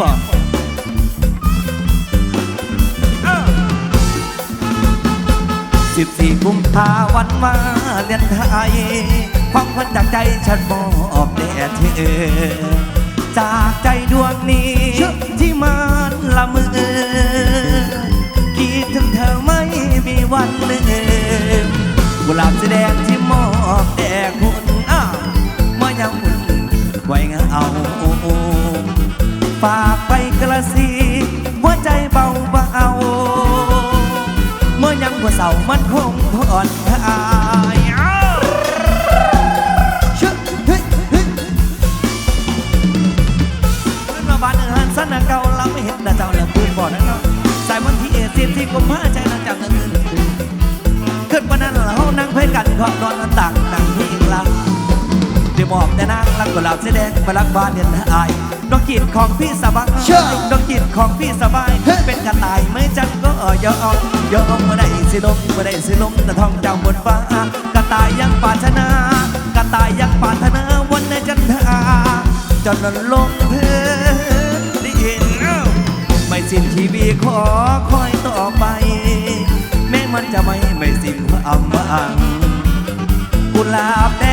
บ่สิบสี่กุมภาวันมาเลียนไทยความควันจากใจฉันบอบแด่เธอ จากใจดวงนี้ที่มันละมือคิดถึงเธอไม่มีวันลืมกุหลาบสดงที่มอบแด่คุณอ้ามายังคุณไว้เงาเอา ฝากไปกระสีหัวใจเบาเบาเมื่อยังหัวเสามันคงผ่อนคลายอ้าชึเฮ้ยเฮ้ยขึ้นมาบ้านเอินสันนเก่าเราไม่เห็นนะเจ้าละคืนบ่อนะเนาะสายวันที่เอเซียนที่กุมภาใจนะจังเงินขึ้นวันนั้นเรานั่งเพื่อกันขอบนอนต่างนั่งที่อิงลัง เดี๋ยวบอกแต่นางรักกุหลาบสีแดงไปรักบ้านเดียนอายดอกกีดของพี่สบายเชื่อดอกกีดของพี่สบาย เป็นกระต่ายไม่จังก็ยอมยอมเมื่อได้สิลมเมื่อได้สิลมแต่ทองเจ้าบนฟ้ากระต่ายยังปรารถนากระต่ายยังปรารถนาวันในจันทราจนลงพื้นดินไม่สิ้นชีวิตขอคอยต่อไป แม้มันจะไม่ไม่สิ้นความหวังกุหลาบแด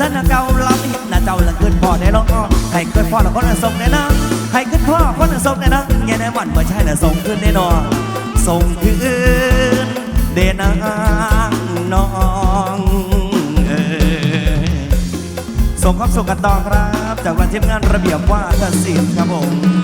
ท่านเก่าเราไม่เห็นนะเจ้าละขึ้นพ่อได้ร้อให้ขึ้นพ่อละคนละส่งได้นะให้ขึ้นพ่อคนละส่งได้นะแง่ในวันเมื่อใช่ละส่งขึ้นแน่นอนส่งคืนเดนางน้องเอ๋ส่งความสุขกันต่อครับ จากวันทีมงานระเบียบว่าทศิลป์ครับผม